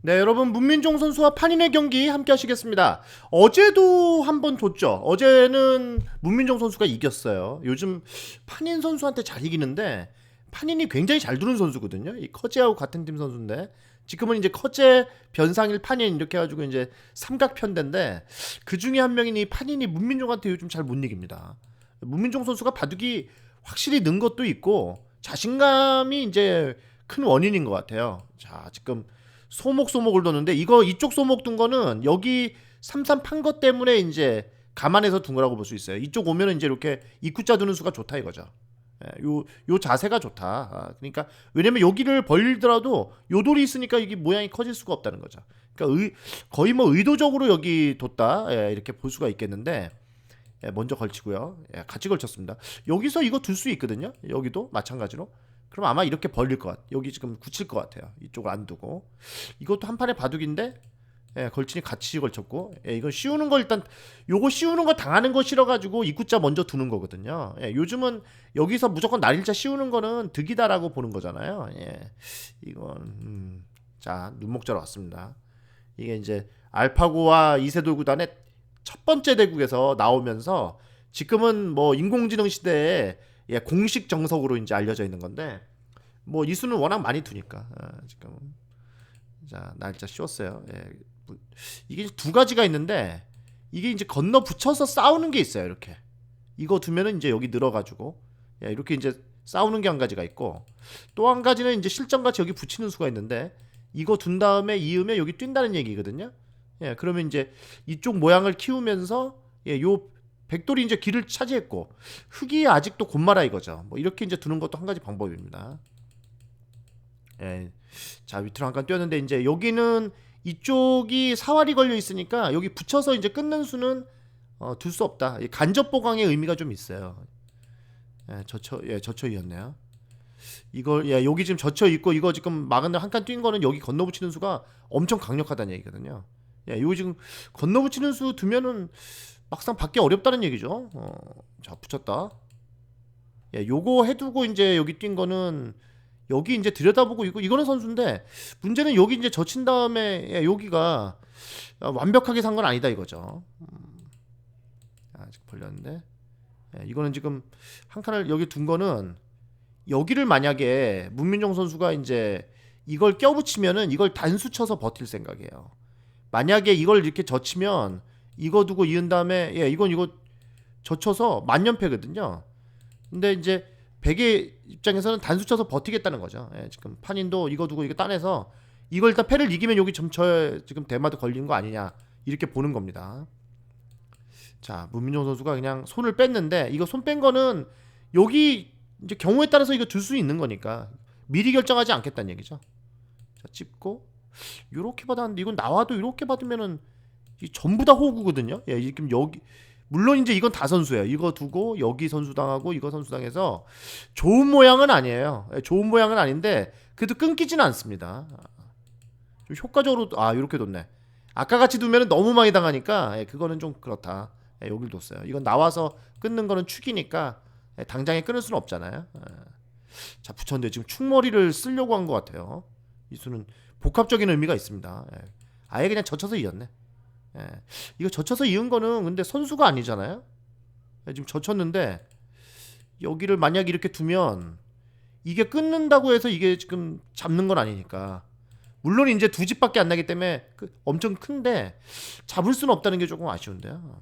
네, 여러분 문민종 선수와 판인의 경기 함께 하시겠습니다. 어제도 한번 뒀죠. 어제는 문민종 선수가 이겼어요. 요즘 판인 선수한테 잘 이기는데 판인이 굉장히 잘 두는 선수거든요. 이 커제하고 같은 팀 선수인데 지금은 이제 커제 변상일 판인 이렇게 해가지고 이제 삼각편대인데 그 중에 한 명인 이 판인이 문민종한테 요즘 잘 못 이깁니다. 문민종 선수가 바둑이 확실히 는 것도 있고 자신감이 이제 큰 원인인 것 같아요. 자, 지금 소목 소목을 뒀는데 이거 이쪽 소목 둔 거는 여기 삼삼 판 것 때문에 이제 감안해서 둔 거라고 볼 수 있어요. 이쪽 오면은 이제 이렇게 입구자 두는 수가 좋다 이거죠. 예, 요, 요 자세가 좋다. 아, 그러니까 왜냐면 여기를 벌리더라도 요 돌이 있으니까 이게 모양이 커질 수가 없다는 거죠. 그러니까 의, 거의 뭐 의도적으로 여기 뒀다 예, 이렇게 볼 수가 있겠는데 예, 먼저 걸치고요. 예, 같이 걸쳤습니다. 여기서 이거 둘 수 있거든요. 여기도 마찬가지로. 그럼 아마 이렇게 벌릴 것 같. 여기 지금 굳힐 것 같아요. 이쪽을 안 두고 이것도 한 판의 바둑인데 예, 걸치니 같이 걸쳤고 예, 이건 씌우는 거 일단 요거 씌우는 거 당하는 거 싫어가지고 입구자 먼저 두는 거거든요. 예, 요즘은 여기서 무조건 날일자 씌우는 거는 득이다라고 보는 거잖아요. 예, 이건 음, 자 눈목자로 왔습니다. 이게 이제 알파고와 이세돌 구단의 첫 번째 대국에서 나오면서 지금은 뭐 인공지능 시대에 예, 공식 정석으로 이제 알려져 있는 건데 뭐 이수는 워낙 많이 두니까 아, 지금 자 날짜 씌웠어요. 예, 뭐, 이게 두 가지가 있는데 이게 이제 건너 붙여서 싸우는 게 있어요. 이렇게 이거 두면은 이제 여기 늘어가지고 예, 이렇게 이제 싸우는 게 한 가지가 있고 또 한 가지는 이제 실전같이 여기 붙이는 수가 있는데 이거 둔 다음에 이으면 여기 뛴다는 얘기거든요. 예, 그러면 이제 이쪽 모양을 키우면서 예, 요 백돌이 이제 길을 차지했고 흙이 아직도 곤마라 이거죠. 뭐 이렇게 이제 두는 것도 한 가지 방법입니다. 예. 자 밑으로 한칸 뛰었는데 이제 여기는 이쪽이 사활이 걸려 있으니까 여기 붙여서 이제 끊는 수는 어, 둘 수 없다. 이 간접 보강의 의미가 좀 있어요. 예, 저처 예, 저처이었네요. 이걸 예, 여기 지금 저처 있고 이거 지금 막은데 한 칸 뛴 거는 여기 건너 붙이는 수가 엄청 강력하다는 얘기거든요. 예, 이거 지금 건너 붙이는 수 두면은 막상 받기 어렵다는 얘기죠. 어, 자 붙였다. 예, 요거 해두고 이제 여기 뛴 거는 여기 이제 들여다보고 이거 이거는 선수인데 문제는 여기 이제 젖힌 다음에 예, 여기가 완벽하게 산 건 아니다 이거죠. 음. 아직 벌렸는데 예, 이거는 지금 한 칸을 여기 둔 거는 여기를 만약에 문민정 선수가 이제 이걸 껴붙이면은 이걸 단수 쳐서 버틸 생각이에요. 만약에 이걸 이렇게 젖히면 이거 두고 이은 다음에 예 이건 이거 젖혀서 만년패거든요. 근데 이제 백의 입장에서는 단수 쳐서 버티겠다는 거죠. 예, 지금 판인도 이거 두고 이거 따내서 이걸 일단 패를 이기면 여기 좀저 지금 대마도 걸리는 거 아니냐 이렇게 보는 겁니다. 자 문민종 선수가 그냥 손을 뺐는데 이거 손 뺀 거는 여기 이제 경우에 따라서 이거 둘수 있는 거니까 미리 결정하지 않겠다는 얘기죠. 자 찝고 이렇게 받았는데 이건 나와도 이렇게 받으면은 이 전부 다 호구거든요. 예, 지금 여기 물론 이제 이건 다 선수예요. 이거 두고 여기 선수 당하고 이거 선수 당해서 좋은 모양은 아니에요. 예, 좋은 모양은 아닌데 그래도 끊기지는 않습니다. 좀 효과적으로 아 이렇게 뒀네. 아까 같이 두면은 너무 많이 당하니까 예, 그거는 좀 그렇다. 예, 여길 뒀어요. 이건 나와서 끊는 거는 축이니까 예, 당장에 끊을 수는 없잖아요. 예. 자 붙였는데 지금 축머리를 쓰려고 한 것 같아요. 이수는 복합적인 의미가 있습니다. 예. 아예 그냥 젖혀서 이겼네. 예. 이거 젖혀서 이은 거는 근데 선수가 아니잖아요. 예, 지금 젖혔는데 여기를 만약 이렇게 두면 이게 끊는다고 해서 이게 지금 잡는 건 아니니까. 물론 이제 두 집밖에 안 나기 때문에 그 엄청 큰데 잡을 수는 없다는 게 조금 아쉬운데요.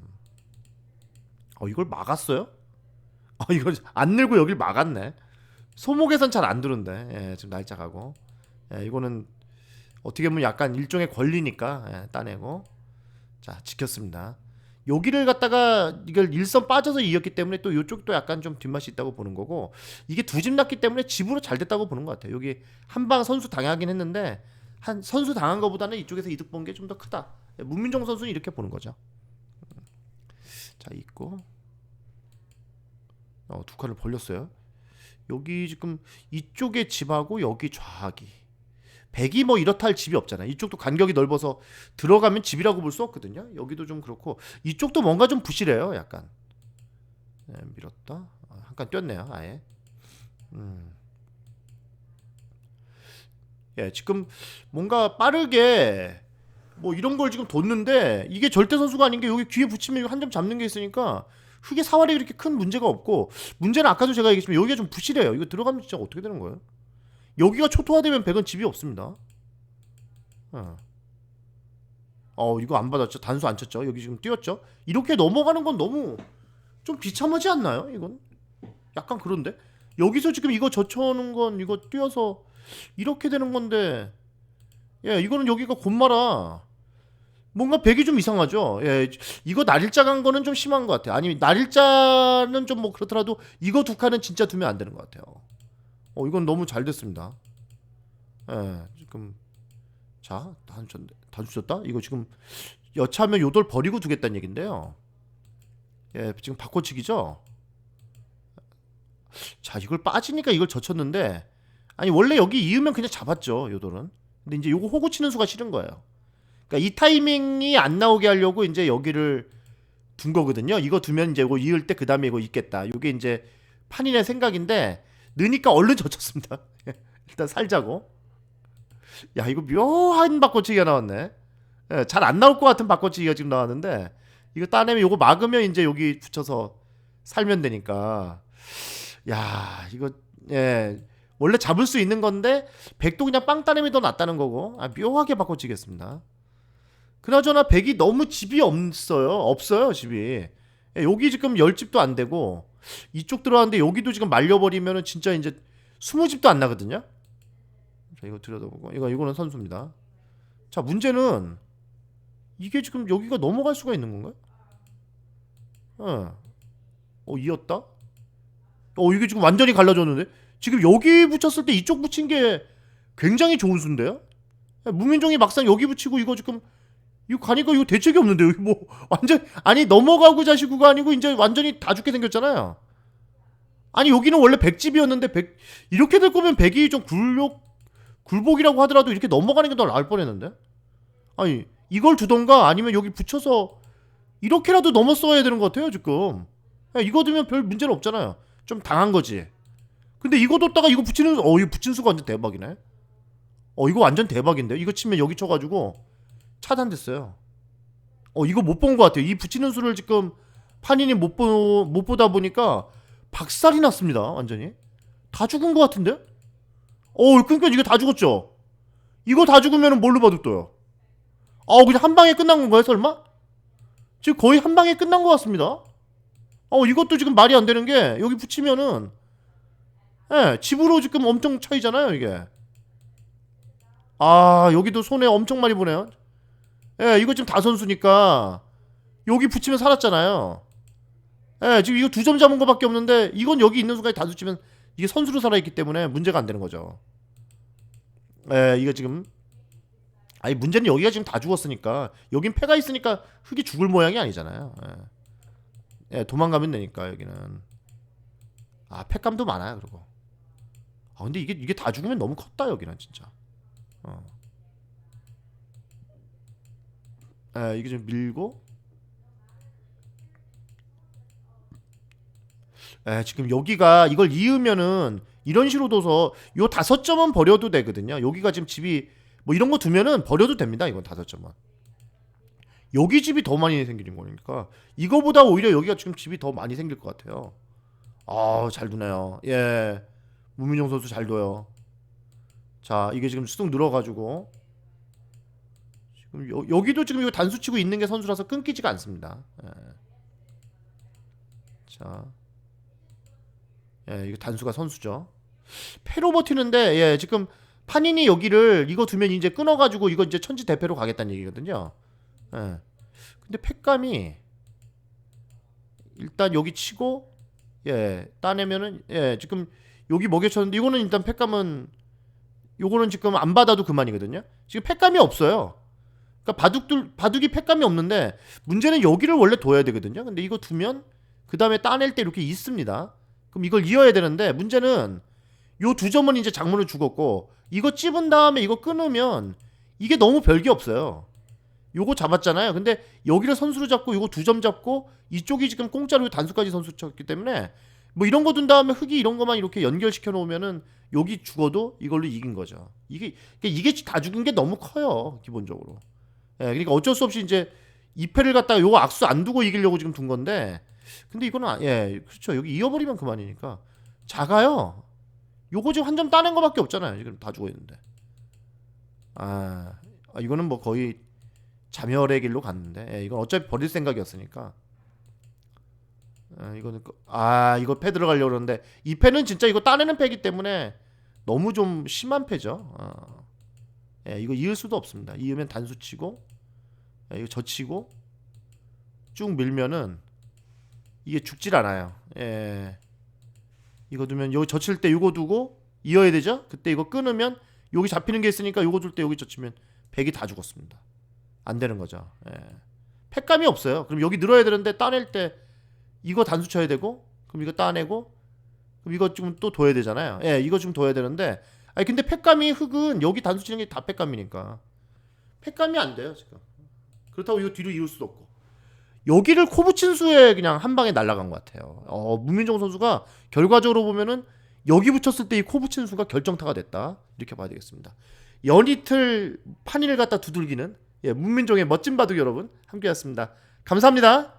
어 이걸 막았어요? 어 이걸 안 늘고 여길 막았네. 소목에선 잘안 두는데 예, 지금 날짜 가고 예, 이거는 어떻게 보면 약간 일종의 권리니까 예, 따내고 자 지켰습니다. 여기를 갖다가 이걸 일선 빠져서 이겼기 때문에 또 이쪽도 약간 좀 뒷맛이 있다고 보는 거고 이게 두 집 났기 때문에 집으로 잘 됐다고 보는 것 같아요. 여기 한 방 선수 당하긴 했는데 한 선수 당한 것보다는 이쪽에서 이득 본 게 좀 더 크다. 문민종 선수는 이렇게 보는 거죠. 자 있고 어, 두 칸을 벌렸어요. 여기 지금 이쪽에 집하고 여기 좌하기 백이 뭐 이렇다 할 집이 없잖아요. 이쪽도 간격이 넓어서 들어가면 집이라고 볼 수 없거든요. 여기도 좀 그렇고 이쪽도 뭔가 좀 부실해요. 약간 네, 밀었다. 한칸 뛰었네요. 아예. 음. 예, 지금 뭔가 빠르게 뭐 이런 걸 지금 뒀는데 이게 절대 선수가 아닌 게 여기 귀에 붙이면 한점 잡는 게 있으니까 흙의 사활이 그렇게 큰 문제가 없고 문제는 아까도 제가 얘기했지만 여기가 좀 부실해요. 이거 들어가면 진짜 어떻게 되는 거예요? 여기가 초토화되면 백은 집이 없습니다. 어. 어 이거 안 받았죠. 단수 안 쳤죠. 여기 지금 뛰었죠. 이렇게 넘어가는 건 너무 좀 비참하지 않나요? 이건 약간 그런데 여기서 지금 이거 젖혀오는 건 이거 뛰어서 이렇게 되는 건데 예 이거는 여기가 곤마라 뭔가 백이 좀 이상하죠. 예 이거 날일자 간 거는 좀 심한 것 같아요. 아니 날일자는 좀 뭐 그렇더라도 이거 두 칸은 진짜 두면 안 되는 것 같아요. 어 이건 너무 잘 됐습니다. 예 지금 자 단수 단수 쳤다 이거 지금 여차하면 요돌 버리고 두겠다는 얘긴데요. 예 지금 바꿔치기죠. 자 이걸 빠지니까 이걸 젖혔는데 아니 원래 여기 이으면 그냥 잡았죠 요돌은 근데 이제 요거 호구 치는 수가 싫은 거예요 그러니까 이 타이밍이 안 나오게 하려고 이제 여기를 둔 거거든요 이거 두면 이제 이거 이을 때 그 다음에 이거 있겠다 요게 이제 판인의 생각인데 느니까 얼른 젖혔습니다 일단 살자고 야 이거 묘한 바꿔치기가 나왔네 예, 잘안 나올 것 같은 바꿔치기가 지금 나왔는데 이거 따내면 요거 막으면 이제 여기 붙여서 살면 되니까 야 이거 예 원래 잡을 수 있는 건데 백도 그냥 빵 따내미 더 낫다는 거고 아, 묘하게 바꿔치겠습니다. 그나저나 백이 너무 집이 없어요. 없어요 집이. 예, 여기 지금 열 집도 안 되고 이쪽 들어왔는데 여기도 지금 말려버리면은 진짜 이제 스무 집도 안 나거든요. 자 이거 들여다보고 이거 이거는 선수입니다. 자 문제는 이게 지금 여기가 넘어갈 수가 있는 건가요? 어, 어 이었다. 어 이게 지금 완전히 갈라졌는데 지금 여기 붙였을 때 이쪽 붙인 게 굉장히 좋은 수인데요. 무민종이 막상 여기 붙이고 이거 지금 이거 가니까 이거 대책이 없는데요. 이거 뭐 완전 아니 넘어가고 자시구가 아니고 이제 완전히 다 죽게 생겼잖아요. 아니 여기는 원래 백집이었는데 백 이렇게 될 거면 백이 좀 굴욕 굴복이라고 하더라도 이렇게 넘어가는 게 더 나을 뻔했는데. 아니 이걸 두던가 아니면 여기 붙여서 이렇게라도 넘었어야 되는 것 같아요 지금. 야, 이거 두면 별 문제는 없잖아요. 좀 당한 거지. 근데 이거 뒀다가 이거 붙이는 어 이거 붙인 수가 완전 대박이네. 어 이거 완전 대박인데 이거 치면 여기 쳐가지고 차단됐어요. 어 이거 못 본 것 같아요. 이 붙이는 수를 지금 판인이 못, 보, 못 보다 보니까 박살이 났습니다. 완전히 다 죽은 것 같은데? 어 그러니까 이거 다 죽었죠. 이거 다 죽으면 뭘로 떠요. 아 그냥 한 방에 끝난 건가요 설마? 지금 거의 한 방에 끝난 것 같습니다. 어 이것도 지금 말이 안 되는 게 여기 붙이면은 예 집으로 지금 엄청 차이잖아요 이게 아 여기도 손에 엄청 많이 보네요 예 이거 지금 다 선수니까 여기 붙이면 살았잖아요. 예 지금 이거 두 점 잡은 거밖에 없는데 이건 여기 있는 순간에 다 붙이면 이게 선수로 살아있기 때문에 문제가 안 되는 거죠. 예 이거 지금 아니 문제는 여기가 지금 다 죽었으니까 여긴 패가 있으니까 흙이 죽을 모양이 아니잖아요. 예. 예, 도망가면 되니까 여기는. 아 팩감도 많아요 그리고. 아 근데 이게 이게 다 죽으면 너무 컸다 여기는 진짜. 어. 예, 이게 좀 밀고 예, 지금 여기가 이걸 이으면은 이런 식으로 둬서 요 다섯 점은 버려도 되거든요 여기가 지금 집이 뭐 이런 거 두면은 버려도 됩니다 이건 다섯 점은 여기 집이 더 많이 생기는 거니까 이거보다 오히려 여기가 지금 집이 더 많이 생길 것 같아요. 아, 잘 두네요. 예. 무민용 선수 잘 둬요. 자, 이게 지금 수동 늘어가지고 지금 여, 여기도 지금 이거 단수 치고 있는 게 선수라서 끊기지가 않습니다. 예. 자, 예, 이거 단수가 선수죠. 패로 버티는데 예, 지금 판인이 여기를 이거 두면 이제 끊어가지고 이거 이제 천지 대패로 가겠다는 얘기거든요. 예. 근데 팩감이 일단 여기 치고 예 따내면은 예 지금 여기 먹여쳤는데 이거는 일단 팩감은 요거는 지금 안 받아도 그만이거든요. 지금 팩감이 없어요. 그러니까 바둑들 바둑이 팩감이 없는데 문제는 여기를 원래 둬야 되거든요. 근데 이거 두면 그 다음에 따낼 때 이렇게 있습니다. 그럼 이걸 이어야 되는데 문제는 요 두 점은 이제 장문을 죽었고 이거 찝은 다음에 이거 끊으면 이게 너무 별게 없어요. 요거 잡았잖아요. 근데 여기를 선수로 잡고 요거 두 점 잡고 이쪽이 지금 공짜로 단수까지 선수 쳤기 때문에 뭐 이런 거 둔 다음에 흙이 이런 것만 이렇게 연결시켜 놓으면은 여기 죽어도 이걸로 이긴 거죠. 이게 그러니까 이게 다 죽은 게 너무 커요 기본적으로. 예, 그러니까 어쩔 수 없이 이제 2패를 갖다가 요거 악수 안 두고 이기려고 지금 둔 건데 근데 이거는 아- 예 그렇죠 여기 이어버리면 그만이니까 작아요. 요거 지금 한 점 따낸 거밖에 없잖아요 지금 다 죽어 있는데. 아, 아, 이거는 뭐 거의 자멸의 길로 갔는데 예, 이건 어차피 버릴 생각이었으니까. 아, 이거는 그- 아 이거 패 들어가려고 그러는데 이 패는 진짜 이거 따내는 패기 때문에 너무 좀 심한 패죠. 어. 예, 이거 이을 수도 없습니다. 이으면 단수 치고 예, 이거 젖히고 쭉 밀면은 이게 죽질 않아요. 예. 이거 두면 여기 젖힐 때 이거 두고 이어야 되죠? 그때 이거 끊으면 여기 잡히는 게 있으니까 이거 둘때 여기 젖히면 백이 다 죽었습니다. 안 되는 거죠. 예. 팩감이 없어요. 그럼 여기 늘어야 되는데 따낼 때 이거 단수 쳐야 되고 그럼 이거 따내고 그럼 이거 좀또 둬야 되잖아요. 예, 이거 좀 둬야 되는데 아니 근데 팩감이 흙은 여기 단수 치는 게 다 팩감이니까 팩감이 안 돼요 지금. 그렇다고 이거 뒤로 이을 수도 없고 여기를 코브친 수에 그냥 한 방에 날아간 것 같아요. 어, 문민정 선수가 결과적으로 보면은 여기 붙였을 때 이 코브친 수가 결정타가 됐다 이렇게 봐야 되겠습니다. 연이틀 판인을 갖다 두들기는 예, 문민정의 멋진 바둑 여러분 함께했습니다. 감사합니다.